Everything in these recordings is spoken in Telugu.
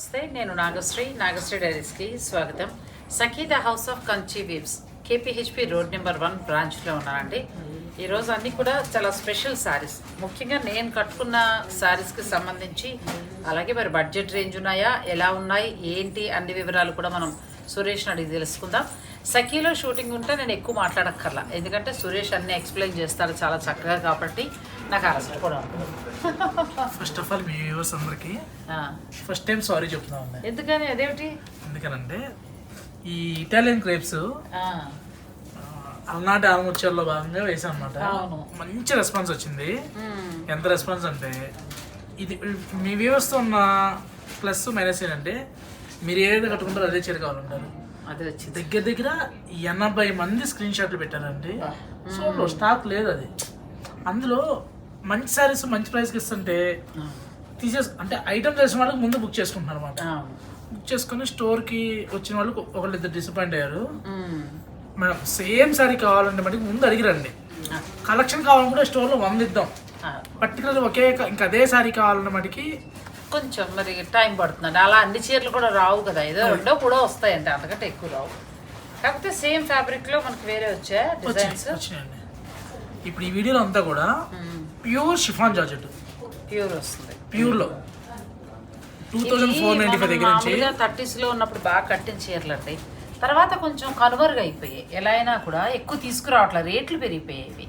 నమస్తే నేను నాగశ్రీ నాగశ్రీ డైరీస్కి స్వాగతం. Sakhida house of Kanchi weaves KPHB road number one బ్రాంచ్లో ఉన్నానండి. ఈరోజు అన్నీ కూడా చాలా స్పెషల్ శారీస్ ముఖ్యంగా నేను కట్టుకున్న శారీస్కి సంబంధించి అలాగే మరి బడ్జెట్ రేంజ్ ఉన్నాయా ఎలా ఉన్నాయి ఏంటి అన్ని వివరాలు కూడా మనం సురేష్ అడిగి తెలుసుకుందాం. సఖీలో షూటింగ్ ఉంటే నేను ఎక్కువ మాట్లాడక్కర్లా. ఎందుకంటే సురేష్ అన్ని ఎక్స్ప్లెయిన్ చేస్తాడు చాలా చక్కగా కాబట్టి. నాకు. కూడా ఉంటుంది ఫస్ట్ ఆఫ్ ఆల్ మీ వ్యూవర్స్ అందరికి. ఫస్ట్ టైం సారీ చెప్తున్నాం ఎందుకని? అదేమిటి? ఎందుకనంటే ఈ ఇటాలియన్ క్రేప్స్ అలనాటి ఆల్మొచ్చర్లో భాగంగా వేసాం అనమాట. మంచి రెస్పాన్స్ వచ్చింది. ఎంత రెస్పాన్స్ అంటే ఇది మీ వ్యూవర్స్తో ఉన్న ప్లస్ మైనస్ ఏంటంటే మీరు ఏదైతే కట్టుకుంటారో అదే చీర కావాలంటారు. అది వచ్చింది. దగ్గర దగ్గర ఎనభై మంది స్క్రీన్ షాట్లు పెట్టారండి సో స్టాక్ లేదు అది. అందులో మంచి సారీస్ మంచి ప్రైస్కి ఇస్తుంటే తీసేసి అంటే ఐటమ్ తెలిసిన వాళ్ళకి ముందు బుక్ చేసుకుంటున్నారు అనమాట బుక్ చేసుకుని స్టోర్కి వచ్చిన వాళ్ళు ఒకళ్ళు ఇద్దరు డిసప్పాయింట్ అయ్యారు. మేడం సేమ్ సారీ కావాలంటే మటుకు ముందు అడిగిరండి కలెక్షన్ కావాలనుకుంటే స్టోర్లో వంద ఇద్దాం ఆ. పర్టికులర్ ఒకే ఇంకా అదే సారీ కావాలన్న మటుకి కొంచెం మరి టైం పడుతుందండి. అలా అన్ని చీరలు కూడా రావు కదా. ఏదో రెండో కూడా వస్తాయంటే అంతకంటే ఎక్కువ రావు. కాకపోతే సేమ్ ఫ్యాబ్రిక్లో మనకి వేరే వచ్చాయి డిజైన్స్ ఇప్పుడు ఈ వీడియోలో అంతా కూడా ప్యూర్ షిఫాన్ జార్జెట్. ప్యూర్ వస్తుంది. ప్యూర్లో. Two thousand four ninety five దగ్గర నుంచి మామూలుగా థర్టీస్లో ఉన్నప్పుడు బాగా కట్టిన చీరలు అండి తర్వాత కొంచెం కనుమరుగు అయిపోయాయి. ఎలా అయినా కూడా ఎక్కువ తీసుకురావట్లేదు రేట్లు పెరిగిపోయాయి ఇవి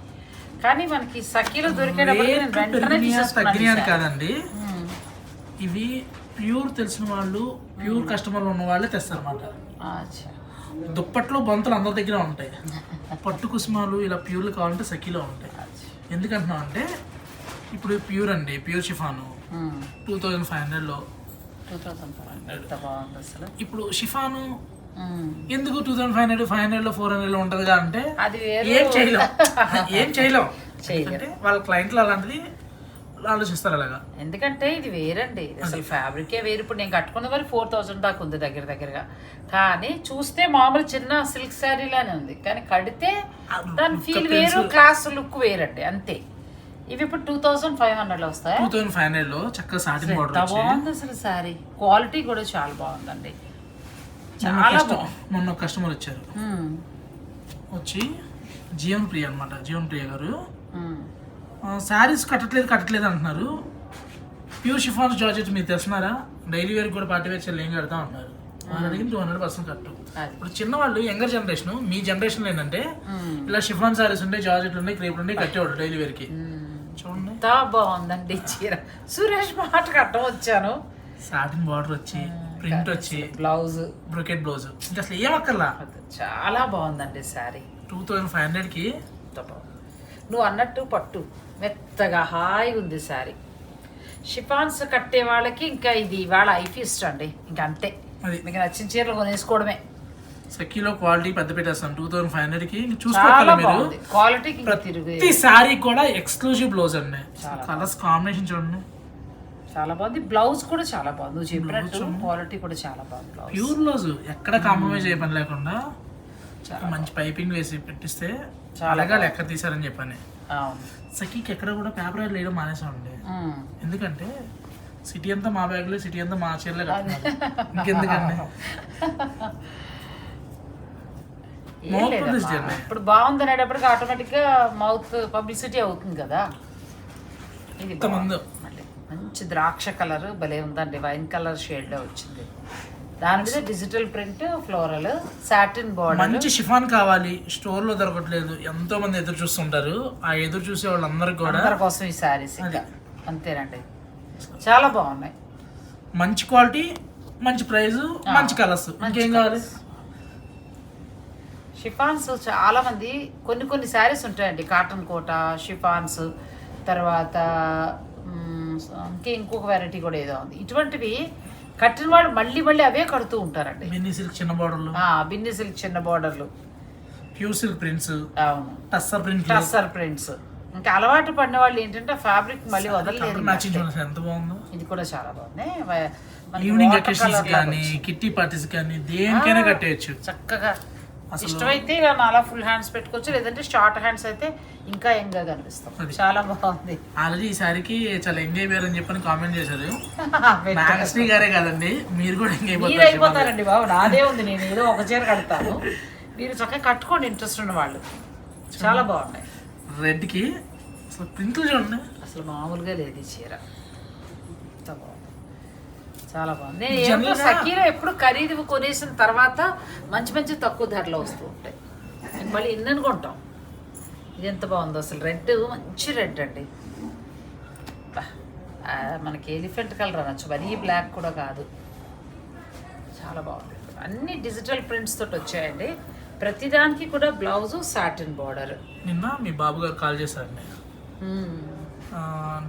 కానీ మనకి సఖీలో దొరికేటప్పుడు కాదండి. ఇవి ప్యూర్ తెలిసిన వాళ్ళు ప్యూర్ కస్టమర్లు ఉన్న వాళ్ళే తెస్తారన్నమాట. దుప్పట్లు బొంతలు అందరి దగ్గర ఉంటాయి. పట్టు కుసుమాలు ఇలా ప్యూర్లు కావాలంటే సఖీలో ఉంటాయి. ఎందుకంటున్నాం అంటే ఇప్పుడు ప్యూర్ అండి pure chiffon. Hmm. Two thousand five హండ్రెడ్లో. Two five hundred. ఎంత బాగుంది అసలు? ఇప్పుడు షిఫాను మ్మ్. ఎందుకు two thousand five hundred five హండ్రెడ్లో ఫోర్ హండ్రెడ్లో ఉంటుందిగా అంటే అది ఏం చేయలేం. ఏం చేయలేం. వాళ్ళ క్లయింట్లు అలాంటిది ఆలోచిస్తారు అలాగా? ఎందుకంటే ఇది వేరండి. అసలు ఫ్యాబ్రికే వేరు. ఇప్పుడు నేను కట్టుకున్న మరి ఫోర్ థౌసండ్ దాకా ఉంది దగ్గర దగ్గరగా. కానీ చూస్తే మామూలు చిన్న సిల్క్ శారీ లానే ఉంది. కానీ కడితే దాని ఫీల్ వేరు క్లాస్ లుక్ వేరండి. అంతే. ఇవి ఇప్పుడు టూ థౌసండ్ ఫైవ్ హండ్రెడ్ వస్తాయి? టూ థౌసండ్ ఫైవ్ చక్కగా సాటిన్ ఎంత బార్డర్ వచ్చి. బాగుంది అసలు శారీ. క్వాలిటీ కూడా చాలా బాగుందండి. చాలా మొన్న కస్టమర్ వచ్చారు. వచ్చి జీవన్ ప్రియ అనమాట జీవన్ ప్రియ గారు. శారీస్ కట్టట్లేదు కట్టట్లేదు అంటున్నారు. ప్యూర్ షిఫాన్స్ జార్జెట్ మీరు తెలిసినారా డైలీ వేర్ కూడా పార్టీ వేర్ చెల్లి ఏం కడతా అంటున్నారు వాళ్ళు అడిగిన టూ హండ్రెడ్ పర్సెంట్ కట్టు. ఇప్పుడు చిన్నవాళ్ళు యంగర్ జనరేషన్ మీ జనరేషన్ ఏంటంటే. ఇలా షిఫాన్ సారీస్ ఉండే జార్జెట్లు ఉండే క్రేపులు ఉండే కట్టేవాడు డైలీ వేర్కి. చూడండి. బాగుందండి చీర. సురేష్ మాట కట్టం వచ్చాను. సాటిన్ బార్డర్ వచ్చి ప్రింట్ వచ్చి బ్లౌజ్ బ్రొకెట్ బ్లౌజ్ అసలు ఏం అక్కర్లా? చాలా బాగుందండి శారీ. టూ థౌజండ్ ఫైవ్ హండ్రెడ్కి నువ్వు అన్నట్టు పట్టు. మెత్తగా హాయిగా ఉంది శారీ. షిఫాన్స్ కట్టే వాళ్ళకి ఇంకా ఇది ఇవాళ ఐఫీస్ట్ అండి. ఇంకా అంతే. అది. మీకు నచ్చిన చీరలు కొనేసుకోవడమే. సఖీలో క్వాలిటీ పెద్ద పెట్టేస్తాం. టూ థౌసండ్ ఫైవ్ హండ్రెడ్కి. చాలా చూసుకోవాలి మీరు. క్వాలిటీకి ప్రతి శారీ కూడా ఎక్స్క్లూజివ్ బ్లౌజ్ అండి. కలర్స్ కాంబినేషన్ చూడండి. చాలా బాగుంది. బ్లౌజ్ కూడా చాలా బాగుంది. నువ్వు చెప్పినట్టు క్వాలిటీ కూడా చాలా బాగుంది ప్యూర్ బ్లౌజ్ ఎక్కడ కాంప్రమైజ్ అయ్యే పని లేకుండా మంచి పైపింగ్ వేసి పెట్టిస్తే చాలా లెక్క తీసారని చెప్పని. సఖీకి ఎక్కడ కూడా పేపర్ వేయడం మానేసామండి. ఎందుకంటే సిటీ అంతా మా బ్యాగ్లో సిటీ అంతా మా చీరలే కట్టున్నారు ఇంకెందుకండి. ఇప్పుడు బాగుంది అనేటప్పటికి ఆటోమేటిక్గా మౌత్ పబ్లిసిటీ అవుతుంది కదా. ఇది మంచి ద్రాక్ష కలర్ భలే ఉందండి. వైన్ కలర్ షేడ్లో వచ్చింది. దాని మీద digital print floral satin border మంచి షిఫాన్ కావాలి. స్టోర్లో దొరకట్లేదు. ఎంతో మంది ఎదురు చూస్తుంటారు. ఆ ఎదురు చూసే వాళ్ళందరికి కూడా అందరి కోసం ఈ ఇంకా. అంతేనండి. చాలా బాగున్నాయి. మంచి క్వాలిటీ మంచి ప్రైస్ మంచి కలర్స్. ఇంకేం కావాలి? షిఫాన్స్ చాలా మంది కొన్ని కొన్ని శారీస్ ఉంటాయండి. కాటన్ కోట షిఫాన్స్ తర్వాత ఇంకే ఇంకొక వెరైటీ కూడా ఏదో ఉంది. ఇటువంటివి కట్టిన వాళ్ళు మళ్ళీ మళ్ళీ అవే కడుతూ ఉంటారండి. మినీ సిల్క్ చిన్న బార్డర్లు బిన్ని సిల్క్ చిన్న బార్డర్లు ప్యూర్ సిల్క్ ప్రింట్స్. అవును. Tussar print tussar prints. ఇంకా అలవాటు పడిన వాళ్ళు ఏంటంటే ఫ్యాబ్రిక్ మళ్ళీ చూడండి ఎంత బాగుందో. ఇది కూడా చాలా బాగుంది. ఈవినింగ్ అకేషన్స్ కానీ కిట్టి పార్టీస్ కానీ దేనికైనా కట్టేయచ్చు. చక్కగా. ఇష్టమైతే ఇలా నాలా ఫుల్ హ్యాండ్స్ పెట్టుకోవచ్చు లేదంటే షార్ట్ హ్యాండ్స్ అయితే ఇంకా యంగ్గా కనిపిస్తాం. చాలా బాగుంది. ఆల్రెడీ ఈ సారికి చాలా ఎంజాయ్ అయిపోయారని చెప్పని కామెంట్ చేశారు. నాగశ్రీ గారే కాదండి మీరు కూడా మీరు అయిపోతారు అయిపోతారండి బాబు నాదే ఉంది నేను ఏదో ఒక చీర కడతాను. మీరు చక్కగా కట్టుకోండి ఇంట్రెస్ట్ ఉన్న వాళ్ళు. చాలా బాగున్నాయి. రెడ్కి అసలు ప్రింట్లు చూడండి. అసలు మామూలుగా లేదు ఈ చీర. చాలా బాగుంది. నేను సకీలో ఎప్పుడు ఖరీదు కొనేసిన తర్వాత మంచి మంచి తక్కువ ధరలో వస్తూ ఉంటాయి. నేను మళ్ళీ ఇన్నని కొంటాం. ఇది ఎంత బాగుందో అసలు. రెడ్ మంచి రెడ్ అండి. మనకి ఎలిఫెంట్ కలర్ అనొచ్చు. మరీ బ్లాక్ కూడా కాదు. చాలా బాగుంది. అన్ని డిజిటల్ ప్రింట్స్ తోటి వచ్చాయండి. ప్రతిదానికి కూడా బ్లౌజు సాటిన్ బార్డర్ నిన్న మీ బాబు గారు కాల్ చేశారండి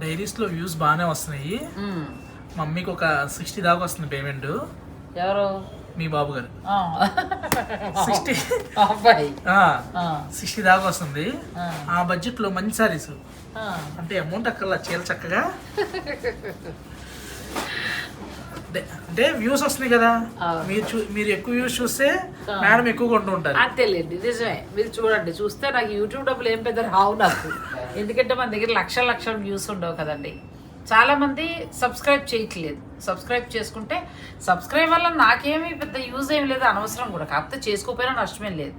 డైరీస్లో వ్యూస్ బాగానే వస్తున్నాయి. మమ్మీకి ఒక సిక్స్టీ దాకా వస్తుంది పేమెంట్ ఎవరు? మీ బాబు గారు. ఆ. సిక్స్టీ అబ్బాయి. సిక్స్టీ దాకా వస్తుంది. ఆ, బడ్జెట్లో మంచి సారీస్. అంటే అమౌంట్ అక్కడ చీర చక్కగా. అంటే- వ్యూస్ వస్తున్నాయి కదా. మీరు చూ మీరు ఎక్కువ వ్యూస్ చూస్తే. మేడం ఎక్కువ కొంటూ ఉంటారు. అంతేలేండి నిజమే. మీరు చూడండి. చూస్తే నాకు యూట్యూబ్ డబ్బులు ఏం పెద్ద రావు నాకు. ఎందుకంటే మన దగ్గర లక్షల లక్షల వ్యూస్ ఉండవు కదండి. చాలామంది సబ్స్క్రైబ్ చేయట్లేదు. సబ్స్క్రైబ్ చేసుకుంటే సబ్స్క్రైబ్ వల్ల నాకేమీ పెద్ద యూజ్ ఏం లేదు అనవసరం కూడా. కాకపోతే చేసుకోకపోయినా నష్టమేం లేదు.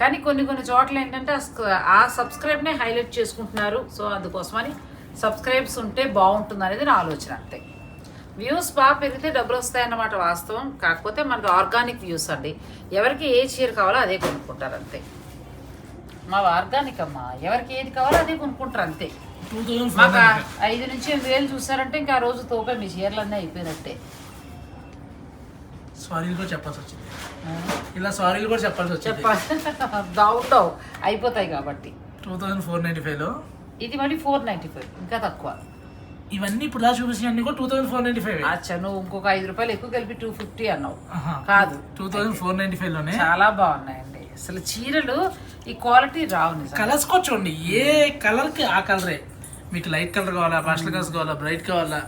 కానీ కొన్ని కొన్ని చోట్ల ఏంటంటే ఆ సబ్స్క్రైబ్నే హైలైట్ చేసుకుంటున్నారు. సో అందుకోసమని సబ్స్క్రైబ్స్ ఉంటే బాగుంటుంది అనేది నా ఆలోచన అంతే. వ్యూస్ బాగా పెరిగితే డబ్బులు వస్తాయన్నమాట వాస్తవం. కాకపోతే మనకు ఆర్గానిక్ వ్యూస్ అండి. ఎవరికి ఏ చీర కావాలో అదే కొనుక్కుంటారు అంతే. మా ఆర్గానిక్ అమ్మా ఎవరికి ఏది కావాలో అదే కొనుక్కుంటారు అంతే. మాకు ఐదు నుంచి ఎనిమిది వేలు చూసారంటే ఇంకా ఆ రోజు తోపే మీ చీరలన్నీ అయిపోయినట్టే. సారీలు కూడా చెప్పాల్సి వచ్చింది. ఇలా సారీలు కూడా చెప్పాల్సి వచ్చింది. దావుతావు అయిపోతాయి కాబట్టి. టూ థౌజండ్ ఫోర్ నైన్టీ ఫైవ్లో? ఇది మళ్ళీ ఫోర్ నైంటీ ఫైవ్ ఇంకా తక్కువ. ఇవన్నీ ఇప్పుడు దా చూపించినవన్నీ కూడా two thousand four ninety five? అచ్చా నువ్వు ఇంకొక ఐదు రూపాయలు ఎక్కువ కలిపి టూ ఫిఫ్టీ అన్నావు. కాదు. టూ థౌజండ్ ఫోర్ నైన్టీ ఫైవ్లోనే? చాలా బాగున్నాయండి. అసలు చీరలు ఈ క్వాలిటీ రావు. కలర్స్ కూడా చూడండి ఏ కలర్కి ఆ కలరే. మీకు లైట్ కలర్ కావాలా పాస్టల్ కలర్స్ కావాలా బ్రైట్ కావాలా?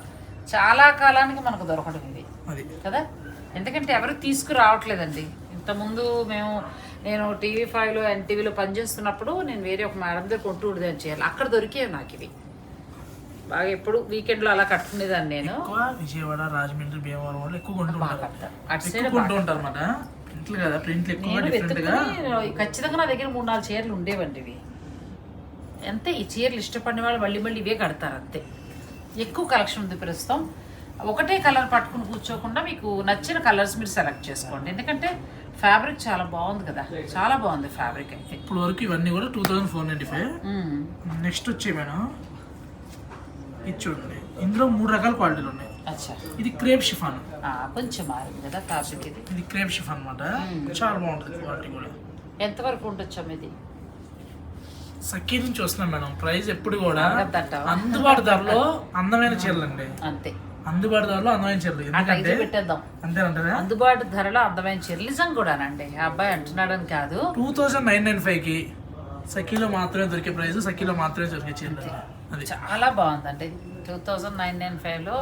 చాలా కాలానికి మనకు దొరకడం ఇది. అది. కదా? ఎందుకంటే ఎవరు తీసుకురావట్లేదండి. ఇంతకుముందు మేము నేను టీవీ ఫైవ్లో ఎన్టీవీలో పనిచేస్తున్నప్పుడు నేను వేరే ఒక మేడం దగ్గర కొంటూ ఉండేదాన్ని చేయాలి. అక్కడ దొరికేవి నాకు ఇవి. బాగా ఎప్పుడు వీకెండ్లో అలా కట్టుకునేదాన్ని నేను. విజయవాడ రాజమండ్రి భీమవరం వాళ్ళు ఎక్కువ కొంటూ ఉంటారు. అటు సైడ్ కొంటూ ఉంటారు ప్రింట్లు కదా ప్రింట్లు వెతుక్కుని ఖచ్చితంగా నా దగ్గర మూడు నాలుగు చీరలు ఉండేవండి ఇవి. అంతే ఈ చీరలు ఇష్టపడిన వాళ్ళు మళ్ళీ మళ్ళీ ఇవే కడతారు అంతే. ఎక్కువ కలెక్షన్ ఉంది ప్రస్తుతం. ఒకటే కలర్ పట్టుకుని కూర్చోకుండా మీకు నచ్చిన కలర్స్ మీరు సెలెక్ట్ చేసుకోండి. ఎందుకంటే ఫ్యాబ్రిక్ చాలా బాగుంది కదా చాలా బాగుంది ఫ్యాబ్రిక్ అయితే ఇప్పుడు వరకు ఇవన్నీ కూడా two thousand four ninety five. Next వచ్చే మేడం. ఇది చూడండి. ఇందులో మూడు రకాల క్వాలిటీలు ఉన్నాయి. అచ్చా. ఇది క్రేప్ షిఫాన్. కొంచెం మారింది కదా ఫ్యాబ్రిక్ ఇది. ఇది క్రేప్ షిఫాన్ అనమాట. చాలా బాగుంటుంది క్వాలిటీ కూడా. ఎంతవరకు ఉండొచ్చా ఇది? సఖీ నుంచి వస్తున్నాం మేడం. ప్రైస్ ఎప్పుడు కూడా? అందుబాటు ధరలో అందమైన చీరలు అండి అంతే. అందుబాటు ధరలో అందమైన చీరలు. ఎందుకంటే ఇది పెట్టేద్దాం. అంతేనంటారా? అందుబాటు ధరలో అందమైన చీరలు నిజం కూడానండి అబ్బాయి అంటున్నాడని కాదు. టూ థౌజండ్ నైన్ నైన్ ఫైవ్కి సఖీలో మాత్రమే దొరికే ప్రైస్ సఖీలో మాత్రమే దొరికే చీరలు. అది. చాలా బాగుందండి. టూ థౌజండ్ నైన్ నైన్ ఫైవ్లో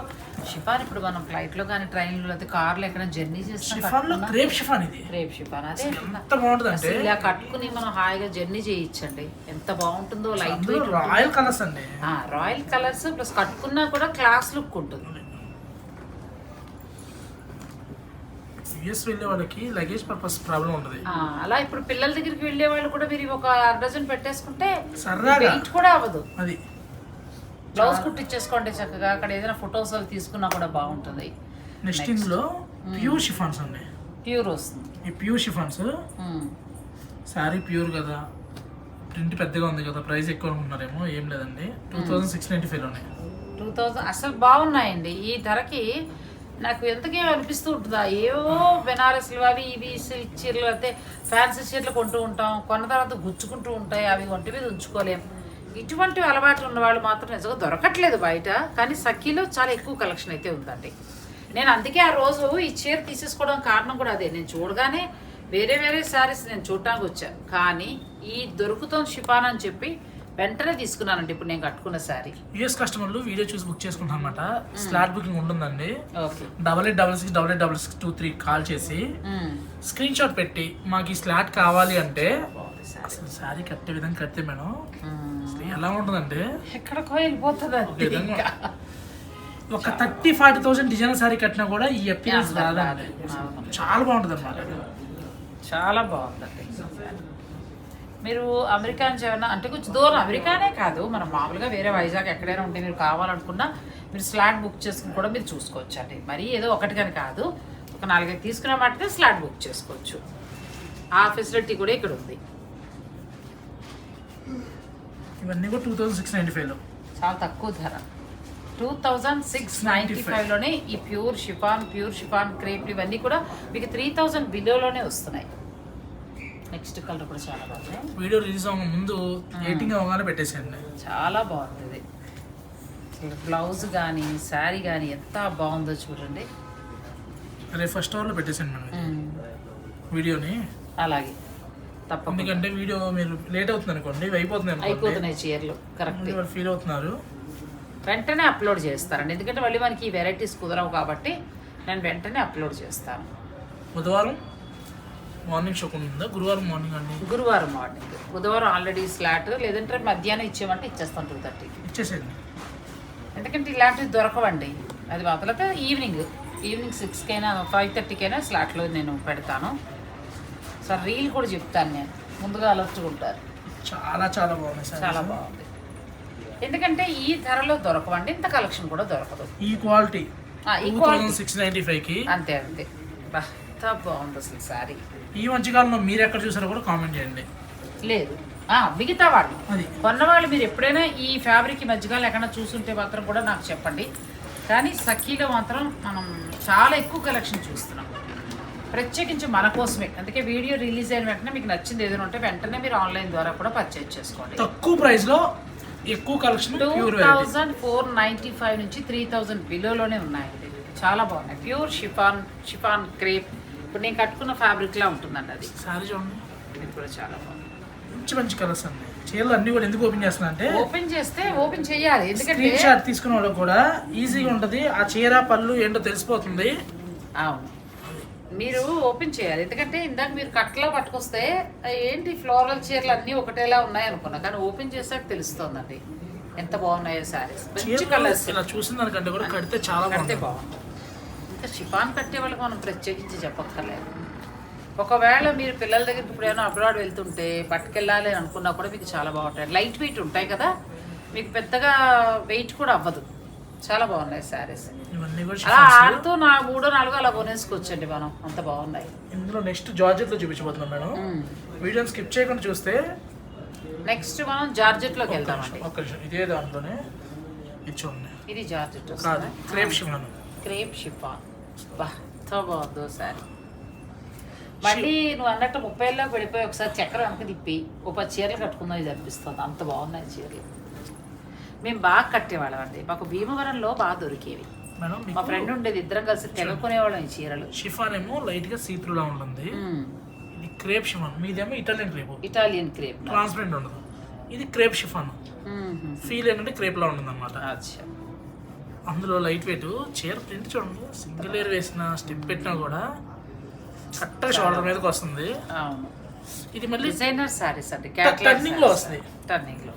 షిఫాన్ ఇప్పుడు మనం ఫ్లైట్లో కానీ ట్రైన్లో అయితే కార్లో ఎక్కడ జర్నీ లో చేస్తాం క్రేప్ షిఫాన్ ఇది. రేపు షిఫాన్ అదే. ఎంత బాగుంటుంది అంటే అసలు ఇలా కట్టుకుని మనం హాయిగా జర్నీ చేయొచ్చండి. ఎంత బాగుంటుందో లైట్ వెయిట్ రాయల్ కలర్స్ అండి. రాయల్ కలర్స్ ప్లస్ కట్టుకున్నా కూడా క్లాస్ లుక్ ఉంటుంది. యుఎస్ వెళ్ళే వాళ్ళకి లగేజ్ పర్పస్ ప్రాబ్లం ఉంటుంది. అలా ఇప్పుడు పిల్లల దగ్గరికి వెళ్ళే వాళ్ళు కూడా మీరు ఒక డజన్ పెట్టేసుకుంటే సరదాగా. కూడా అవ్వదు. అది. బ్లౌజ్ కుట్టించేసుకోండి చక్కగా. అక్కడ ఏదైనా ఫొటోస్ అవి తీసుకున్నా కూడా బాగుంటుంది. నెక్స్ట్ ఇందులో ప్యూర్ షిఫాన్స్ అండి ప్యూర్ వస్తుంది. ఈ ప్యూర్ షిఫాన్స్. శారీ ప్యూర్ కదా. ప్రింట్ పెద్దగా ఉంది కదా ప్రైస్ ఎక్కువ అనుకుంటున్నారేమో ఏం లేదండి. టూ థౌజండ్ సిక్స్ నైన్టీ ఫైవ్లోనే టూ థౌజండ్ అసలు బాగున్నాయండి. ఈ ధరకి నాకు ఎంతకేమో అనిపిస్తూ ఉంటుందా? ఏవో బెనారస్లు అవి ఇవి సిల్క్ చీరలు అయితే ఫ్యాన్సీ చీరలు కొంటూ ఉంటాం కొన్న తర్వాత గుచ్చుకుంటూ ఉంటాయి అవి ఒంటి మీద ఉంచుకోలేం. ఇటువంటి అలవాట్లు ఉన్న వాళ్ళు మాత్రం నిజంగా దొరకట్లేదు బయట కానీ సఖీలో చాలా ఎక్కువ కలెక్షన్ అయితే ఉందండి. నేను అందుకే ఆ రోజు ఈ చీర తీసేసుకోవడం కారణం కూడా అదే. నేను చూడగానే వేరే వేరే శారీస్ నేను చూడటానికి వచ్చా. కానీ ఈ దొరుకుతాం షిఫాన్ అని చెప్పి వెంటనే తీసుకున్నానండి ఇప్పుడు నేను కట్టుకున్న శారీ యూఎస్ కస్టమర్లు వీడియో చూసి బుక్ చేసుకుంటారు అనమాట స్లాట్ బుకింగ్ ఉంటుందండి. Double eight double six double eight double six two three call చేసి స్క్రీన్ షాట్ పెట్టి మాకు ఈ స్లాట్ కావాలి అంటే శారీ అసలు శారీ కట్టే విధంగా కడితే మేడం ఎలా ఉంటుందంటే? ఎక్కడికో వెళ్ళిపోతుంది ఒక విధంగా ఒక thirty forty thousand design saree కట్టినా కూడా ఈ రాదండి. అవును. చాలా బాగుంటుంది అనమాట చాలా బాగుందండి. మీరు అమెరికా నుంచి ఏమైనా అంటే కొంచెం దూరం అమెరికానే కాదు మనం మామూలుగా వేరే వైజాగ్ ఎక్కడైనా ఉంటే మీరు కావాలనుకున్నా మీరు స్లాట్ బుక్ చేసుకుని కూడా మీరు చూసుకోవచ్చు అండి మరీ ఏదో ఒకటి కానీ కాదు ఒక నాలుగైదు తీసుకున్న మట్టితే స్లాట్ బుక్ చేసుకోవచ్చు. ఆ ఫెసిలిటీ కూడా ఇక్కడ ఉంది. ఇవన్నీ కూడా టూ థౌసండ్ సిక్స్ నైంటీ ఫైవ్లో చాలా తక్కువ ధర. టూ థౌజండ్ సిక్స్ నైంటీ ఫైవ్లోనే ఈ pure chiffon pure chiffon crepe ఇవన్నీ కూడా మీకు త్రీ థౌజండ్ బిలోలోనే వస్తున్నాయి. నెక్స్ట్ కలర్ కూడా చాలా బాగుంది. వీడియో రిలీజ్ అవ్వక ముందు ఎయిటింగ్ అవ్వగానే పెట్టేసేయండి. చాలా బాగుంది ఇది. బ్లౌజ్ కానీ శారీ కానీ ఎంత బాగుందో చూడండి. రేపు ఫస్ట్ అవర్లో పెట్టేసాను వీడియోని. అలాగే. ఎందుకంటే వీడియో మీరు లేట్ అవుతుంది అనుకోండి. అయిపోతుంది అయిపోతున్నాయి చీరలు కరెక్ట్ ఫీల్ అవుతున్నారు. వెంటనే అప్లోడ్ చేస్తారండి. ఎందుకంటే మళ్ళీ మనకి ఈ వెరైటీస్ కుదరవు కాబట్టి నేను వెంటనే అప్లోడ్ చేస్తాను. బుధవారం మార్నింగ్ షో ఉందా? గురువారం మార్నింగ్ అండి? గురువారం మార్నింగ్ బుధవారం ఆల్రెడీ స్లాట్ లేదంటే మధ్యాహ్నం ఇచ్చేయమంటే ఇచ్చేస్తాం టూ థర్టీకి ఇచ్చేసేయండి. ఎందుకంటే ఇలాంటివి దొరకవండి. అది మొదలైతే ఈవినింగ్ ఈవినింగ్ సిక్స్కైనా ఫైవ్ థర్టీకైనా స్లాట్లో నేను పెడతాను. సార్ రీల్ కూడా చెప్తాను నేను. ముందుగా అలర్ట్గా ఉంటారు. చాలా చాలా బాగున్నాయి సార్. చాలా బాగుంది. ఎందుకంటే ఈ ధరలో దొరకవండి ఇంత కలెక్షన్ కూడా దొరకదు. ఈ క్వాలిటీ ఆ, ఈ క్వాలిటీ సిక్స్ నైంటీ ఫైవ్కి అంతే అంతే. ఎంత బాగుంది అసలు శారీ ఈ మధ్యకాలంలో మీరు ఎక్కడ చూసారో కూడా కామెంట్ చేయండి. లేదు. ఆ, మిగతా వాళ్ళు. అది. కొన్నవాళ్ళు మీరు ఎప్పుడైనా ఈ ఫ్యాబ్రిక్ ఈ మధ్యకాలం ఎక్కడైనా చూసుంటే మాత్రం కూడా నాకు చెప్పండి. కానీ సఖీలో మాత్రం మనం చాలా ఎక్కువ కలెక్షన్ చూస్తున్నాం. ప్రత్యేకించి మన కోసమే. అందుకే వీడియో రిలీజ్ అయిన వెంటనే మీకు నచ్చింది ఏదైనా ఉంటే వెంటనే మీరు ఆన్లైన్ ద్వారా కూడా పర్చేజ్ చేసుకోండి. తక్కువ ప్రైస్లో ఎక్కువ collection two thousand four ninety five నుంచి త్రీ థౌజండ్ బిలోలోనే ఉన్నాయండి. చాలా బాగున్నాయి. Pure chiffon chiffon crepe. ఇప్పుడు నేను కట్టుకున్న ఫ్యాబ్రిక్లా ఉంటుందండి అది. సారీ చూడండి. ఇది కూడా చాలా బాగుంది. మంచి మంచి కలర్స్ అండి. చీరలు అన్ని కూడా ఎందుకు ఓపెన్ చేస్తున్నా అంటే ఓపెన్ చేస్తే ఓపెన్ చేయాలి. ఎందుకంటే షాట్ తీసుకున్న వాళ్ళకి కూడా ఈజీగా ఉంటది. ఆ చీర పళ్ళు ఏంటో తెలిసిపోతుంది. అవును. మీరు ఓపెన్ చేయాలి. ఎందుకంటే ఇందాక మీరు కట్టలో పట్టుకొస్తే "ఆ, ఏంటి ఫ్లోరల్ చీరలు అన్నీ ఒకటేలా ఉన్నాయి అనుకున్నా. కానీ ఓపెన్ చేసాక తెలుస్తోందండి. ఎంత బాగున్నాయో మంచి కలర్స్ ఇలా చూసిన దానికంటే కూడా కడితే చాలా కడితే బాగుంది ఇంకా షిఫాన్ కట్టే వాళ్ళకి మనం ప్రత్యేకించి చెప్పక్కర్లేదు. ఒకవేళ మీరు పిల్లల దగ్గరికి ఇప్పుడు ఏమైనా అబ్రాడ్ వెళ్తుంటే పట్టుకెళ్ళాలి అని అనుకున్నా కూడా మీకు చాలా బాగుంటాయి. లైట్ వెయిట్ ఉంటాయి కదా. మీకు పెద్దగా వెయిట్ కూడా అవ్వదు. చాలా బాగున్నాయి శారీస్. అలా. ఆడుతూ నా మూడో నాలుగో అలా కొనేసుకోవచ్చండి మనం. అంత బాగున్నాయి. ఇందులో నెక్స్ట్ జార్జెట్లో చూపించబోతున్నాం మేడం. వీడియోని స్కిప్ చేయకుండా చూస్తే నెక్స్ట్ మనం జార్జెట్లోకి వెళ్దామండి. ఒక్క నిమిషం. ఇదే దాంట్లోనే ఇది చూడండి. ఇది జార్జెట్ కాదు క్రేప్ షిమన్ క్రేప్ షిఫాన్ బా ఎంత బాగుందో సార్ మళ్ళీ నువ్వు అన్నట్టు ముప్పై ఏళ్ళకి వెళ్ళిపోయి ఒకసారి చక్రం వెనక తిప్పి పది చీరలు కట్టుకుందాం ఇది అనిపిస్తుంది. అంత బాగున్నాయి చీరలు. మేము బాగా కట్టేవాళ్ళం అండి. మాకు భీమవరంలో బాగా దొరికేవి. మేడం మా ఫ్రెండ్ ఉండేది ఇద్దరం కలిసి తెగకునేవాళ్ళం ఈ చీరలు. షిఫాన్ ఏమో లైట్గా సీత్రులా ఉంటుంది ఇది crepe chiffon. మీదేమో Italian crepe. Italian crepe transparent ఉండదు. ఇది క్రేప్ షిఫాన్. ఫీల్ ఏంటంటే క్రేప్ లా ఉంటుంది అనమాట అందులో లైట్ వెయిట్ చీర ప్రింట్ చూడండి. సింగిల్ లేయర్ వేసిన స్టెప్ పెట్టినా కూడా కరెక్ట్గా షోల్డర్ మీదకి వస్తుంది. ఇది మళ్ళీ డిజైనర్ సారీస్ అండి. turning లో వస్తాయి. టర్నింగ్లో.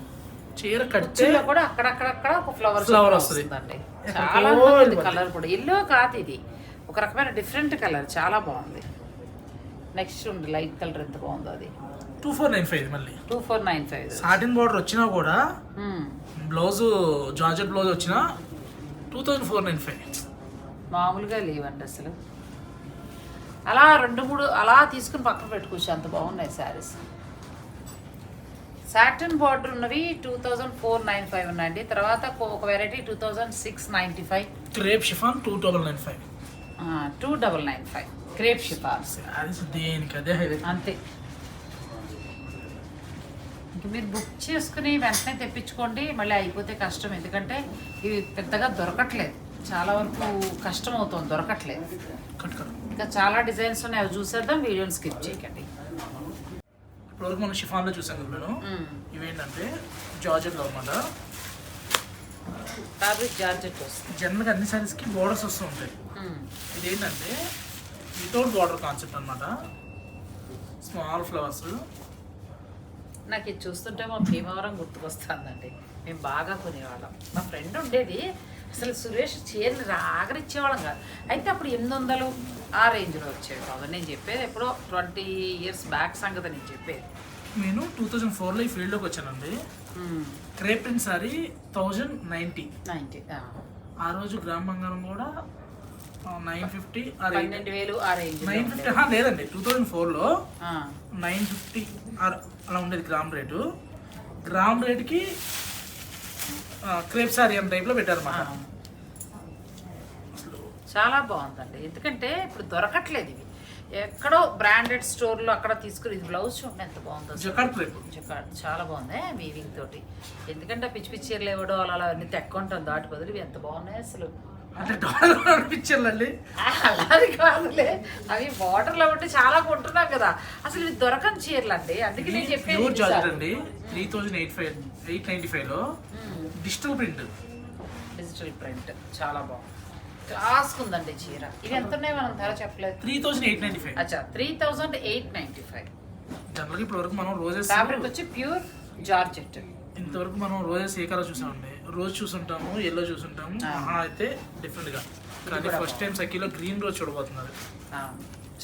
చీర కుర్చీలో కూడా అక్కడక్కడక్కడ ఒక ఫ్లవర్ వస్తది. వస్తుందండి. చాలా బాగుంది. కలర్ కూడా. ఎల్లో కాదు ఇది. ఒక రకమైన డిఫరెంట్ కలర్ చాలా బాగుంది. నెక్స్ట్ ఉంది లైట్ కలర్ ఎంత బాగుందో అది. టూ ఫోర్ నైన్ ఫైవ్ మళ్ళీ. Two four nine five satin border వచ్చినా కూడా బ్లౌజ్ జార్జెట్ బ్లౌజ్ వచ్చినా two thousand four nine five మామూలుగా లేవండి అసలు. అలా రెండు మూడు అలా తీసుకుని పక్కన పెట్టుకోవచ్చు. అంత బాగున్నాయి శారీస్ సాటన్ బార్డర్ ఉన్నవి two thousand four nine five ఉన్నాయండి. తర్వాత ఒక- variety two thousand six ninety five. Crepe chiffon two double nine five. Two double nine five. Crepe sarees దేనికి అదే అంతే. ఇంక మీరు బుక్ చేసుకుని వెంటనే తెప్పించుకోండి. మళ్ళీ అయిపోతే కష్టం. ఎందుకంటే ఇవి పెద్దగా దొరకట్లేదు. చాలా వరకు కష్టం అవుతుంది దొరకట్లేదు. Cut cut. ఇంకా చాలా డిజైన్స్ ఉన్నాయి. అవి చూసేద్దాం. వీడియోని స్కిప్ చేయకండి. ఇప్పటివరకు మనం షిఫాన్లో చూసాం కదా. ఇవేంటంటే జార్జెట్లో అనమాట ఫ్యాబ్రిక్ జార్జెట్ జనరల్గా అన్ని సారీస్కి బోర్డర్స్ వస్తూ ఉంటాయి. ఇదేంటంటే వితౌట్ బార్డర్ కాన్సెప్ట్ అనమాట స్మాల్ ఫ్లవర్స్ నాకు ఇది చూస్తుంటే మా భీమవరం గుర్తుకొస్తుందండి. మేము బాగా కొనేవాళ్ళం. మా ఫ్రెండ్ ఉండేది. అసలు సురేష్ చీరలు రాగరిచ్చేవాళ్ళం కాదు. అయితే అప్పుడు ఎనిమిది వందలు ఆ రేంజ్లో వచ్చేవి కాదు నేను చెప్పేది ఎప్పుడో ట్వంటీ ఇయర్స్ బ్యాక్ సంగతి నేను చెప్పేది. నేను టూ థౌజండ్ ఫోర్లో ఈ ఫీల్డ్లోకి వచ్చానండి. Crepe print sari thousand ninety. Ninety ఆ. రోజు గ్రామ బంగారం కూడా నైన్ ఫిఫ్టీ పన్నెండు వేలు ఆ రేంజ్ నైన్ ఫిఫ్టీ లేదండి. టూ థౌజండ్ ఫోర్లో నైన్ ఫిఫ్టీ అలా ఉండేది గ్రామ్ రేటు. గ్రామ్ రేట్కి క్రేప్ సారీ అన్న టైప్లో పెట్టారన్నమాట. చాలా బాగుందండి. ఎందుకంటే ఇప్పుడు దొరకట్లేదు ఇవి. ఎక్కడో బ్రాండెడ్ స్టోర్లో అక్కడ తీసుకుని ఇది బ్లౌజ్ చూడండి ఎంత బాగుందో క్రేప్. జకార్డ్ చాలా బాగుంది వీవింగ్ తోటి. ఎందుకంటే పిచ్చి పిచ్చి చీరలు ఇవ్వడం అలా అలా అన్ని తెక్కుంటాం. దాటి బదులు ఇవి ఎంత బాగున్నాయి అసలు. అంటే డాలర్ పిక్చర్లండి అలాది కాదులే. అవి వాటర్లో ఉంటే చాలా కొంటున్నాం కదా. అసలు ఇవి దొరకని చీరలు అండి అందుకే నేను చెప్పేది ప్యూర్ సార్. అండి. Three thousand eight five eight ninety ఫైవ్లో మ్మ్. Digital print. Digital print. చాలా బాగుంది. క్లాస్ ఉందండి చీర. ఇవి ఎంత ఉన్నాయి మనం ధర చెప్పలేదు. Three thousand eight ninety five. అచ్చా three thousand eight ninety five. జనరల్గా ఇప్పటివరకు మనం రోజెస్ ఫ్యాబ్రిక్ వచ్చి ప్యూర్ జార్జెట్. ఇంతవరకు మనం రోజెస్ ఏ కలర్ చూసామండి? రోజ్ చూసుంటాము ఎల్లో చూసుంటాము. మహా అయితే డిఫరెంట్గా కానీ ఫస్ట్ టైం సఖీలో గ్రీన్ రోజ్ చూడబోతున్నారు.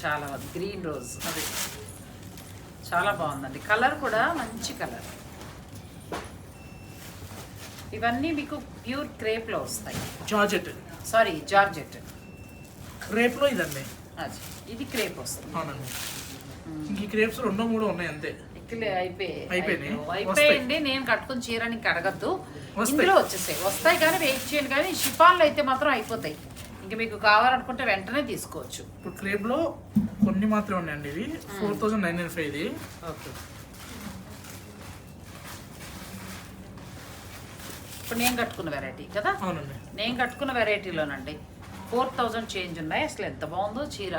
చాలా గ్రీన్ రోజ్ అది. చాలా బాగుందండి. కలర్ కూడా మంచి కలర్ ఇవన్నీ మీకు ప్యూర్ క్రేప్లో వస్తాయి. జార్జెట్ సారీ జార్జెట్ క్రేప్లో ఇదండి. అది. ఇది క్రేప్ వస్తుంది. అవునండి. ఈ క్రేప్స్ రెండో మూడో ఉన్నాయి అంతే. ఇక్కలే అయిపోయి అయిపోయినాయి. అయిపోయింది నేను కట్టుకుని చీరని కడగద్దు వస్తాయి. ఇందులో వచ్చేసాయి. వస్తాయి కానీ వెయిట్ చేయండి కానీ షిఫాన్లు అయితే మాత్రం అయిపోతాయి. ఇంక మీకు కావాలనుకుంటే వెంటనే తీసుకోవచ్చు. ఇప్పుడు క్రేప్లో కొన్ని మాత్రమే ఉన్నాయండి ఇవి. Four thousand nine nine five ఇది. ఓకే. ఇప్పుడు నేను కట్టుకున్న వెరైటీ కదా? అవునండి. నేను కట్టుకున్న వెరైటీలోనండి. ఫోర్ థౌజండ్ చేంజ్ ఉన్నాయి. అసలు ఎంత బాగుందో చీర.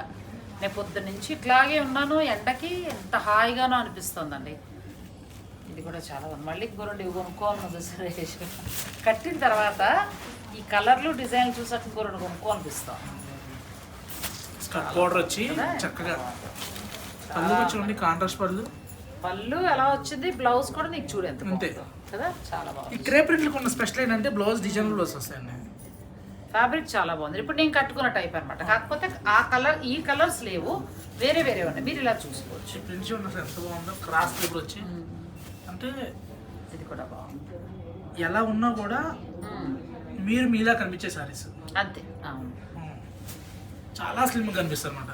నేను పొద్దు నుంచి ఇట్లాగే ఉన్నాను. ఎండకి ఎంత హాయిగానో అనిపిస్తుందండి. కూడా చాలా బాగుంది మళ్ళీ ఇంకోరండి ఇవి కొనుక్కోవాలి సురేష్ కట్టిన తర్వాత ఈ కలర్లు డిజైన్లు చూసాక ఇంకోరండి కొనుక్కోవాలనిపిస్తాం స్కర్ట్ బోర్డర్ వచ్చి చక్కగా. పళ్ళు చూడండి కాంట్రాస్ట్ పళ్ళు? పళ్ళు ఎలా వచ్చింది? బ్లౌజ్ కూడా నీకు చూడు ఎంత అంతే. కదా? చాలా ఈ బాగుంది క్రేప్ ప్రింట్లకు ఉన్న స్పెషల్ ఏంటంటే బ్లౌజ్ డిజైన్ బ్లౌజ్ వస్తాయండి. ఫ్యాబ్రిక్ చాలా బాగుంది. ఇప్పుడు నేను కట్టుకున్న టైప్ అన్నమాట. కాకపోతే ఆ కలర్ ఈ కలర్స్ లేవు. వేరే వేరే ఉన్నాయి. మీరు ఇలా చూసుకోవచ్చు. ఈ ప్రింట్ చూడండి ఎంత బాగుందో. క్రాస్ పేపర్ వచ్చి. అంటే ఇది కూడా బాగుంది. ఎలా ఉన్నా కూడా. మీరు మీలా కనిపించే సారీస్ అంతే అవును. చాలా స్లిమ్ కనిపిస్తారు అనమాట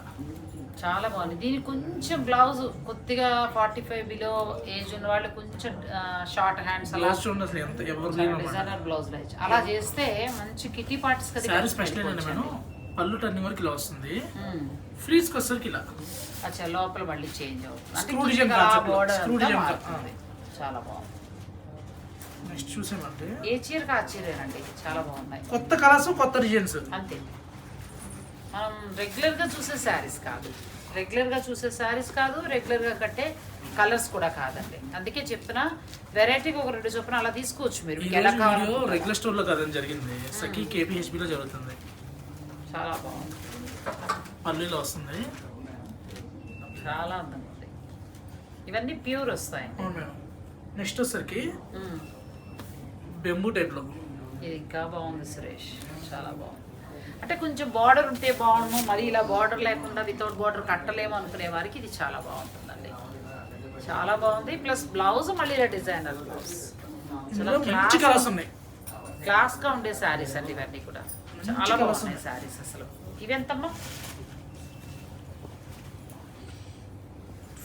చాలా బాగుంది. దీనికి కొంచెం బ్లౌజ్ కొద్దిగా ఫార్టీ ఫైవ్ బిలో ఏజ్ ఉన్న వాళ్ళు కొంచెం షార్ట్ హ్యాండ్స్ అలా డిజైనర్ బ్లౌజ్ అలా చేస్తే మంచి కిటీ పార్టీస్ కదా స్పెషల్ మేడం. పళ్ళు టర్నింగ్ వరకు ఇలా వస్తుంది. మ్మ్. ఫ్రీజ్కి వచ్చేసరికి ఇలా. అచ్చా లోపల మళ్ళీ చేంజ్ అవుతుంది. చాలా బాగుంది. నెక్స్ట్ చూసామంటే ఏ చీరకు ఆ చీరేనండి? చాలా బాగున్నాయి. కొత్త కలర్స్ కొత్త డిజైన్స్ అంతే. మనం రెగ్యులర్గా చూసే శారీస్ కాదు. రెగ్యులర్గా చూసే శారీస్ కాదు రెగ్యులర్గా కట్టే కలర్స్ కూడా కాదండి. అందుకే చెప్తున్నా వెరైటీకి ఒక రెండు చొప్పున అలా తీసుకోవచ్చు మీరు. ఎలా కావాలి రెగ్యులర్ స్టోర్లో కదని జరిగింది. సఖీ KPHB లో జరుగుతుంది. చాలా బాగుంది. ఇలా వస్తుంది. చాలా అందంగా ఉంది. ఇవన్నీ ప్యూర్ వస్తాయి అవును మేడం. నెక్స్ట్ వచ్చేసరికి బెంబూ టైప్లో ఇది ఇంకా బాగుంది సురేష్. చాలా బాగుంది. అంటే కొంచెం బార్డర్ ఉంటే బాగుండు మరి ఇలా బార్డర్ లేకుండా వితౌట్ బార్డర్ కట్టలేము అనుకునే వారికి ఇది చాలా బాగుంటుందండి. చాలా బాగుంది. ప్లస్ బ్లౌజ్ మళ్ళీ ఇలా డిజైనర్ బ్లౌజ్. ఇందులో మంచి కలర్స్ ఉన్నాయి. క్లాస్గా ఉండే శారీస్ అండి ఇవన్నీ కూడా. చాలా బాగున్నాయి శారీస్ అసలు. ఇవి ఎంతమ్మా?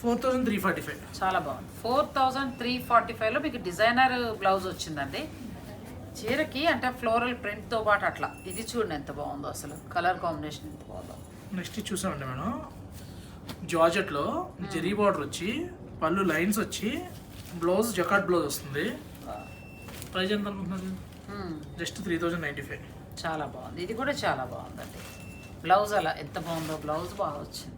Four thousand three forty five. చాలా బాగుంది. ఫోర్ థౌజండ్ త్రీ ఫార్టీ ఫైవ్లో మీకు డిజైనర్ బ్లౌజ్ వచ్చిందండి. చీరకి అంటే ఫ్లోరల్ ప్రింట్తో పాటు అట్లా. ఇది చూడండి ఎంత బాగుందో అసలు. కలర్ కాంబినేషన్ ఎంత బాగుందో. నెక్స్ట్ చూసామండి మేడం. జార్జెట్లో జెరీ బార్డర్ వచ్చి పళ్ళు లైన్స్ వచ్చి బ్లౌజ్ జకాట్ బ్లౌజ్ వస్తుంది. ప్రైస్ ఎంత అనుకుంటున్నారు మ్మ్. Just three thousand ninety five. చాలా బాగుంది. ఇది కూడా చాలా బాగుందండి. బ్లౌజ్ అలా ఎంత బాగుందో బ్లౌజ్ బాగా వచ్చింది.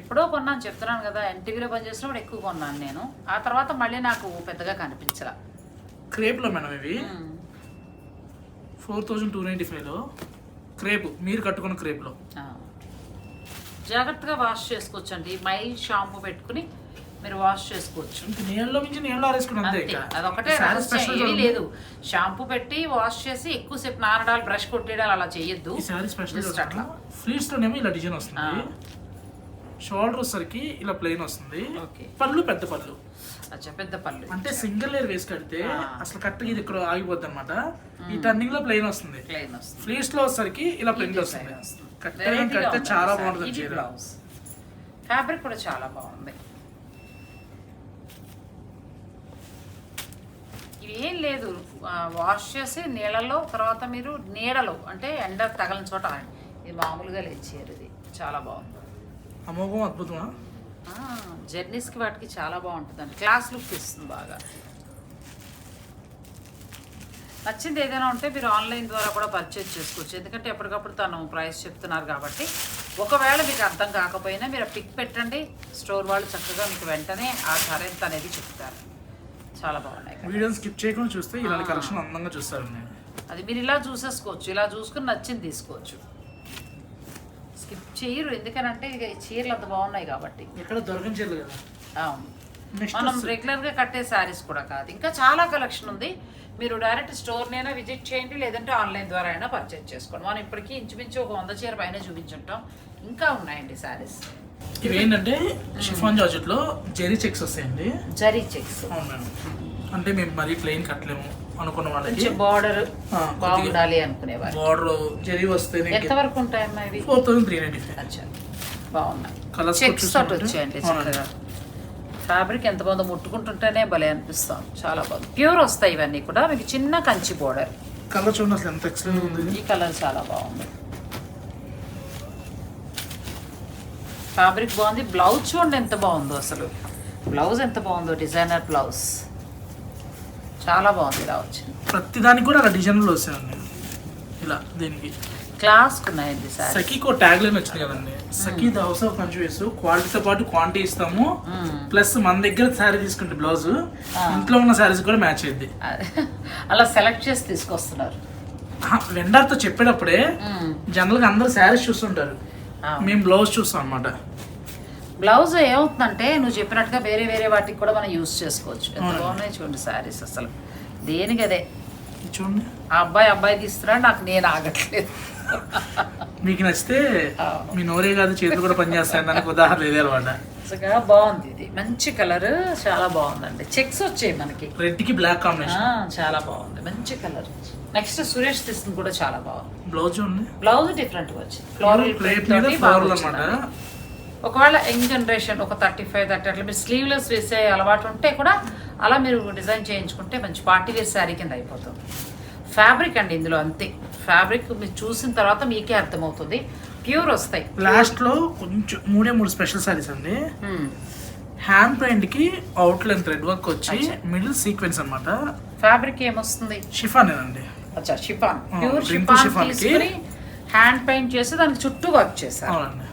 ఎప్పుడో కొన్నాను చెప్తున్నాను కదా ఎన్టీవీలో పనిచేసినప్పుడు ఎక్కువ కొన్నాను నేను. ఆ తర్వాత మళ్ళీ నాకు పెద్దగా కనిపించలా. క్రేప్లో మేడం ఇవి. ఫోర్ థౌజండ్ టూ నైంటీ ఫైవ్లో క్రేప్ మీరు కట్టుకున్న క్రేప్లో. జాగ్రత్తగా వాష్ చేసుకోవచ్చండి. మైల్డ్ షాంపూ పెట్టుకుని మీరు వాష్ చేసుకోవచ్చు. నీళ్ళలో మించి నీళ్ళు ఆరేసుకుని అంతే అంతే. ఇక. అదొకటే స్పెషల్ ఏమీ లేదు. షాంపూ పెట్టి వాష్ చేసి ఎక్కువసేపు నానడాలు బ్రష్ కొట్టేయడాలు అలా చేయొద్దు. ఫ్లీట్స్ లోనేమో ఇలా డిజైన్ వస్తుంది. షోల్డర్ వచ్చేసరికి ఇలా ప్లెయిన్ వస్తుంది. పళ్ళు పెద్ద పళ్ళు. పెద్ద పళ్ళు. అంటే సింగిల్ లేయర్ వేసి కడితే. అసలు కరెక్ట్గా ఇది ఇక్కడ ఆగిపోద్ది అనమాట ఈ టర్నింగ్లో ప్లెయిన్ వస్తుంది. ఫ్లీట్స్లో వచ్చేసరికి ఇలా ప్రింట్ వస్తుంది. కరెక్ట్గా కడితే చాలా బాగుంటుంది బ్లౌజ్. ఫ్యాబ్రిక్ కూడా చాలా బాగుంది. ఏం లేదు. వాష్ చేసి నీళ్ళలో తర్వాత మీరు నీడలో అంటే ఎండ తగలని చోట. ఇది మామూలుగా లేచేరు ఇది. చాలా బాగుంది. అమోఘం అద్భుతమా? జర్నీస్కి వాటికి చాలా బాగుంటుందండి. క్లాస్ లుక్ ఇస్తుంది బాగా. నచ్చింది ఏదైనా ఉంటే మీరు ఆన్లైన్ ద్వారా కూడా పర్చేజ్ చేసుకోవచ్చు. ఎందుకంటే ఎప్పటికప్పుడు తను ప్రైస్ చెప్తున్నారు కాబట్టి. ఒకవేళ మీకు అర్థం కాకపోయినా మీరు పిక్ పెట్టండి. స్టోర్ వాళ్ళు చక్కగా మీకు వెంటనే ఆ ధర ఎంత అనేది చెప్తారు. చాలా బాగున్నాయి కదా. వీడియోని స్కిప్ చేయకుండా చూస్తే ఇలాంటి కలెక్షన్ అందంగా చూస్తారండి. అది మీరు ఇలా చూసేసుకోవచ్చు. ఇలా చూసుకుని నచ్చింది తీసుకోవచ్చు. స్కిప్ చేయరు. ఎందుకనంటే ఇక చీరలు అంత బాగున్నాయి కాబట్టి. ఎక్కడ దొరకని చీరలు కదా. అవును. నెక్స్ట్ మనం రెగ్యులర్గా కట్టే శారీస్ కూడా కాదు. ఇంకా చాలా కలెక్షన్ ఉంది. మీరు డైరెక్ట్ స్టోర్ నైనా విజిట్ చేయండి లేదంటే ఆన్లైన్ ద్వారా అయినా పర్చేజ్ చేసుకోండి. మనం ఇప్పటికీ ఇంచుమించు ఒక వంద చీర పైన చూపించుంటాం. ఇంకా ఉన్నాయండి శారీస్ ఇవి ఏంటంటే షిఫాన్ జార్జెట్లో జెరీ చెక్స్ వస్తాయండి. జరీ చెక్స్. అవును అంటే మేము మరీ ప్లెయిన్ కట్టలేము. అనుకున్న వాళ్ళకి బార్డర్ బాగుండాలి అనుకునేవారు బార్డర్ జెరీ వస్తే ఎంత వరకు ఉంటాయమ్మా ఇవి? ఫోర్ థౌసండ్ త్రీ నైన్టీ బాగున్నాయి చెక్స్ తోటి? వచ్చాయండి. చక్కగా. ఫ్యాబ్రిక్ ఎంత బాగుందో ముట్టుకుంటుంటేనే భలే అనిపిస్తాం చాలా బాగుంది. ప్యూర్ వస్తాయి ఇవన్నీ కూడా. మీకు చిన్న కంచి బోర్డర్ కలర్ చూడండి అసలు ఎంత ఎక్సలెంట్ ఉంది. ఈ కలర్ చాలా బాగుంది. ఫ్యాబ్రిక్ బాగుంది. బ్లౌజ్ చూడండి ఎంత బాగుందో అసలు. బ్లౌజ్ ఎంత బాగుందో డిజైనర్ బ్లౌజ్ చాలా బాగుంది ఇలా వచ్చింది. ప్రతి దానికి కూడా అలా డిజైన్లు వస్తాయండి ఇలా దీనికి. క్లాస్ ఉన్నాయండి సార్. సఖీకి ఒక ట్యాగ్ లైన్ వచ్చింది కదండి. Sakhi the house of confuse క్వాలిటీతో పాటు క్వాంటిటీ ఇస్తాము. ప్లస్ మన దగ్గర శారీ తీసుకుంటే బ్లౌజ్ ఇంట్లో ఉన్న శారీస్ కూడా మ్యాచ్ అయ్యింది అలా సెలెక్ట్ చేసి తీసుకొస్తున్నారు. వెండర్తో చెప్పేటప్పుడే మ్మ్. జనరల్గా అందరూ శారీస్ చూస్తుంటారు. మేము బ్లౌజ్ చూస్తాం అనమాట బ్లౌజ్ ఏమవుతుందంటే నువ్వు చెప్పినట్టుగా వేరే వేరే వాటికి కూడా మనం యూస్ చేసుకోవచ్చు. ఎంత. బాగున్నాయి చూడండి శారీస్ అసలు. దేనికి అదే? చూడండి. ఆ అబ్బాయి అబ్బాయి తీస్తున్నాడు నాకు నేను ఆగట్లేదు. మీకు నచ్చితే. మీ నోరే కాదు చేతులు కూడా పనిచేస్తాయని దానికి ఉదాహరణ ఇదే అనమాట బాగుంది ఇది. మంచి కలర్ చాలా బాగుందండి. చెక్స్ వచ్చాయి మనకి. రెడ్కి బ్లాక్ కాంబినేషన్ చాలా బాగుంది. మంచి కలర్. నెక్స్ట్ సురేష్ తీసుకుని కూడా చాలా బాగుంది. బ్లౌజ్ చూడండి. బ్లౌజ్ డిఫరెంట్ వచ్చింది. Floral plate floral. అనమాట ఒకవేళ యంగ్ జనరేషన్ ఒక థర్టీ ఫైవ్ థర్టీ అట్లా మీరు స్లీవ్లెస్ వేసే అలవాటు ఉంటే కూడా అలా మీరు డిజైన్ చేయించుకుంటే మంచి పార్టీ వేర్ శారీ కింద అయిపోతుంది. ఫ్యాబ్రిక్ అండి ఇందులో అంతే. ఫ్యాబ్రిక్ మీరు చూసిన తర్వాత మీకే అర్థమవుతుంది. ప్యూర్ వస్తాయి. లాస్ట్లో కొంచెం మూడే మూడు స్పెషల్ సారీస్ అండి. హ్యాండ్ పెయింట్కి అవుట్ లైన్ థ్రెడ్ వర్క్ వచ్చి. మిడిల్ సీక్వెన్స్ అన్నమాట. ఫ్యాబ్రిక్ ఏమొస్తుంది? షిఫాన్ అండి అచ్చా షిఫాన్. ప్యూర్ షిఫాన్ తీసుకుని హ్యాండ్ పెయింట్ చేసి దానికి చుట్టూ వర్క్ చేశారు. అవునండి.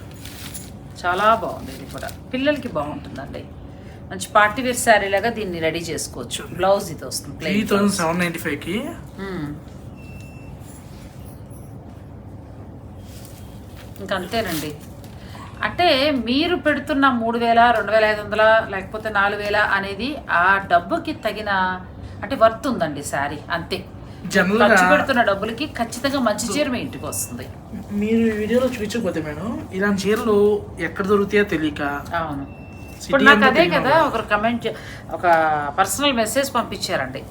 చాలా బాగుంది ఇది కూడా. పిల్లలకి బాగుంటుందండి. మంచి పార్టీ వేర్ శారీ లాగా దీన్ని రెడీ చేసుకోవచ్చు. బ్లౌజ్ ఇది వస్తుంది త్రీ థౌసండ్. సెవెన్ నైన్టీ ఫైవ్కి మ్మ్. ఇంకా అంతేనండి. అంటే మీరు పెడుతున్న మూడు వేల రెండు వేల ఐదు వందల లేకపోతే నాలుగు వేల అనేది ఆ డబ్బుకి తగిన అంటే వర్త్ ఉందండి శారీ అంతే. ఖర్చు పెడుతున్న డబ్బులకి ఖచ్చితంగా మంచి చీర మీ ఇంటికి వస్తుంది. మీరు ఈ వీడియోలో చూపించకపోతే మేడం ఇలాంటి చీరలు ఎక్కడ దొరుకుతాయో తెలియక అవును. ఇప్పుడు నాకు అదే కదా. ఒకరు కమెంట్ ఒక పర్సనల్ మెసేజ్ పంపించారండి.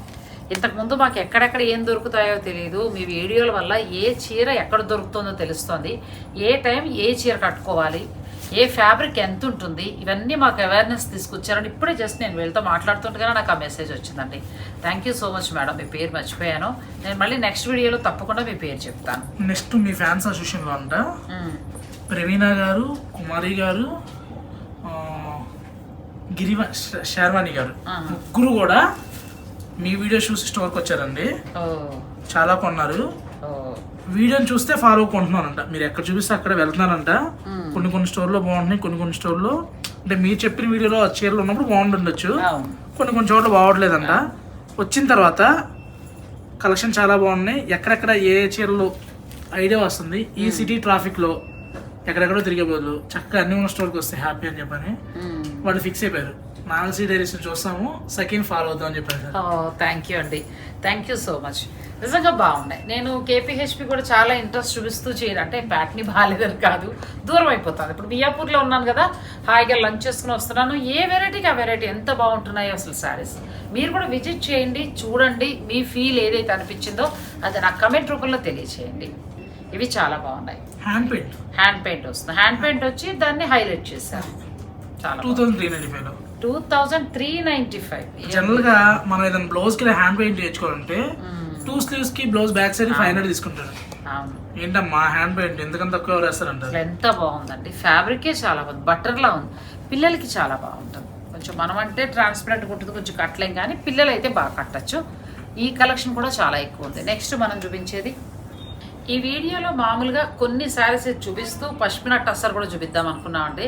ఇంతకు ముందు మాకు ఎక్కడెక్కడ ఏం దొరుకుతాయో తెలియదు మీ వీడియోల వల్ల ఏ చీర ఎక్కడ దొరుకుతుందో తెలుస్తుంది. ఏ టైం ఏ చీర కట్టుకోవాలి ఏ ఫ్యాబ్రిక్ ఎంత ఉంటుంది? ఇవన్నీ మాకు అవేర్నెస్ తీసుకొచ్చారని ఇప్పుడే జస్ట్ నేను వీళ్ళతో మాట్లాడుతుండగానే నాకు ఆ మెసేజ్ వచ్చిందండి. Thank you so much madam మీ పేరు మర్చిపోయాను. నేను మళ్ళీ నెక్స్ట్ వీడియోలో తప్పకుండా మీ పేరు చెప్తాను. నెక్స్ట్ మీ ఫ్యాన్స్ అసోసియేషన్లో అంట. ప్రవీణ గారు కుమారి గారు గిరివ శర్వాణి గారు. ముగ్గురు కూడా మీ వీడియో చూసి స్టోర్కి వచ్చారండి చాలా కొన్నారు. వీడియోని చూస్తే ఫాలో కొంటున్నారంట మీరు ఎక్కడ చూపిస్తే అక్కడ వెళ్తున్నారంట. కొన్ని కొన్ని స్టోర్లో బాగుంటున్నాయి కొన్ని కొన్ని స్టోర్లో అంటే మీరు చెప్పిన వీడియోలో ఆ చీరలు ఉన్నప్పుడు బాగుంటుండొచ్చు కొన్ని కొన్ని చోట్ల బాగోట్లేదంట. వచ్చిన తర్వాత కలెక్షన్ చాలా బాగున్నాయి. ఎక్కడెక్కడ ఏ చీరలు ఐడియా వస్తుంది ఈ సిటీ ట్రాఫిక్లో ఎక్కడెక్కడో తిరిగే బదులు చక్కగా అన్ని ఉన్న స్టోర్కి వస్తే హ్యాపీ అని చెప్పని వాళ్ళు ఫిక్స్ అయిపోయారు. నాగసీ డైరీస్ చూస్తాము సెకండ్ ఫాలో అవుతాం అని చెప్పారు థ్యాంక్ యూ అండి. థ్యాంక్ యూ సో మచ్ నిజంగా బాగున్నాయి. నేను కేపీహెచ్పి కూడా చాలా ఇంట్రెస్ట్ చూపిస్తూ చేయను. అంటే ప్యాట్ని బాగాలేదని కాదు దూరం అయిపోతాను. ఇప్పుడు మియాపూర్లో ఉన్నాను కదా హాయిగా లంచ్ చేసుకుని వస్తున్నాను. ఏ వెరైటీకి ఆ వెరైటీ ఎంత బాగుంటున్నాయో అసలు శారీస్. మీరు కూడా విజిట్ చేయండి చూడండి మీ ఫీల్ ఏదైతే అనిపించిందో అది నాకు కమెంట్ రూపంలో తెలియచేయండి. ఇవి చాలా బాగున్నాయి. హ్యాండ్ పెయింట్ హ్యాండ్ పెయింట్ వస్తుంది. హ్యాండ్ పెయింట్ వచ్చి దాన్ని హైలైట్ చేశారు. చాలా two thousand three ninety two thousand three ninety five జనరల్గా మనం ఏదైనా బ్లౌజ్కి హ్యాండ్ పెయింట్ చేయించుకోవాలంటే two స్లీవ్స్కి blouse back side five hundred తీసుకుంటారు. ఏంటమ్మా హ్యాండ్ పెయింట్ ఎందుకంత తక్కువ వేస్తారంటారు? అసలు ఎంత బాగుందండి ఫ్యాబ్రికే చాలా బాగుంది. బట్టర్లా ఉంది. పిల్లలకి చాలా బాగుంటుంది. కొంచెం మనం అంటే ట్రాన్స్పరెంట్ ఉంటుంది కొంచెం కట్టలేం కానీ పిల్లలు అయితే బాగా కట్టచ్చు. ఈ కలెక్షన్ కూడా చాలా ఎక్కువ ఉంది. నెక్స్ట్ మనం చూపించేది. ఈ వీడియోలో మామూలుగా కొన్ని శారీస్ చూపిస్తూ పష్మినా టస్సర్ కూడా చూపిద్దాం అనుకున్నామండి.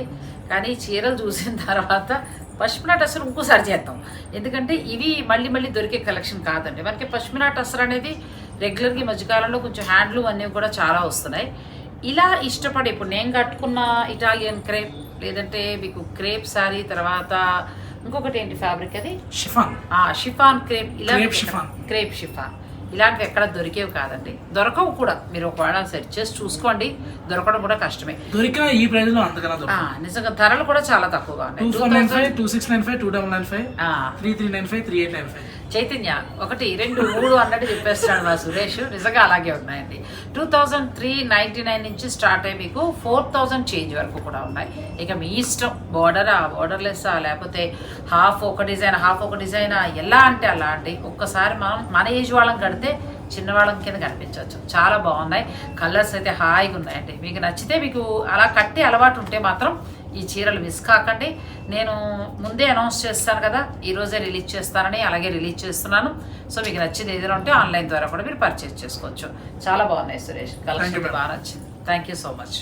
కానీ చీరలు చూసిన తర్వాత పష్మినా టస్సర్ ఇంకోసారి చేద్దాం. ఎందుకంటే ఇవి మళ్ళీ మళ్ళీ దొరికే కలెక్షన్ కాదండి. మనకి పష్మినా టస్సర్ అనేది రెగ్యులర్గా ఈ మధ్యకాలంలో కొంచెం హ్యాండ్లూమ్ అనేవి కూడా చాలా వస్తున్నాయి. ఇలా ఇష్టపడి ఇప్పుడు నేను కట్టుకున్న ఇటాలియన్ క్రేప్ లేదంటే మీకు క్రేప్ శారీ తర్వాత ఇంకొకటి ఏంటి ఫ్యాబ్రిక్ అది? షిఫాన్. Chiffon crepe. ఇలా. Crepe chiffon. ఇలాంటివి ఎక్కడ దొరికేవి కాదండి. దొరకవు కూడా. మీరు ఒకవేళ సెర్చ్ చేసి చూసుకోండి. దొరకడం కూడా కష్టమే. దొరికిన ఈ ప్రైస్లో అంతకన్నా నిజంగా ధరలు కూడా చాలా తక్కువగా ఉన్నాయి. Four nine 2000 five two six nine five two double nine five ఆ, three three nine five three eight nine five. Chaitanya ఒకటి రెండు మూడు అన్నట్టు చెప్పేస్తాడు మా సురేష్. నిజంగా అలాగే ఉన్నాయండి. Two thousand three ninety nine నుంచి స్టార్ట్ అయ్యి మీకు ఫోర్ థౌజండ్ చేంజ్ వరకు కూడా ఉన్నాయి. ఇక మీ ఇష్టం బోర్డరా బోర్డర్లెస్సా లేకపోతే హాఫ్ ఒక డిజైన్ హాఫ్ ఒక డిజైన్ ఎలా అంటే అలా అండి. ఒక్కసారి మనం మన ఏజ్ వాళ్ళం కడితే చిన్నవాళ్ళం కింద కనిపించవచ్చు. చాలా బాగున్నాయి. కలర్స్ అయితే హాయిగా ఉన్నాయండి. మీకు నచ్చితే మీకు అలా కట్టే అలవాటు ఉంటే మాత్రం ఈ చీరలు మిస్ కాకండి. నేను ముందే అనౌన్స్ చేస్తాను కదా ఈ రోజే రిలీజ్ చేస్తానని అలాగే రిలీజ్ చేస్తున్నాను. సో మీకు నచ్చింది ఏదైనా ఉంటే ఆన్లైన్ ద్వారా కూడా మీరు పర్చేస్ చేసుకోవచ్చు. చాలా బాగున్నాయి సురేష్. కలెక్షన్. బాగా నచ్చింది. Thank you so much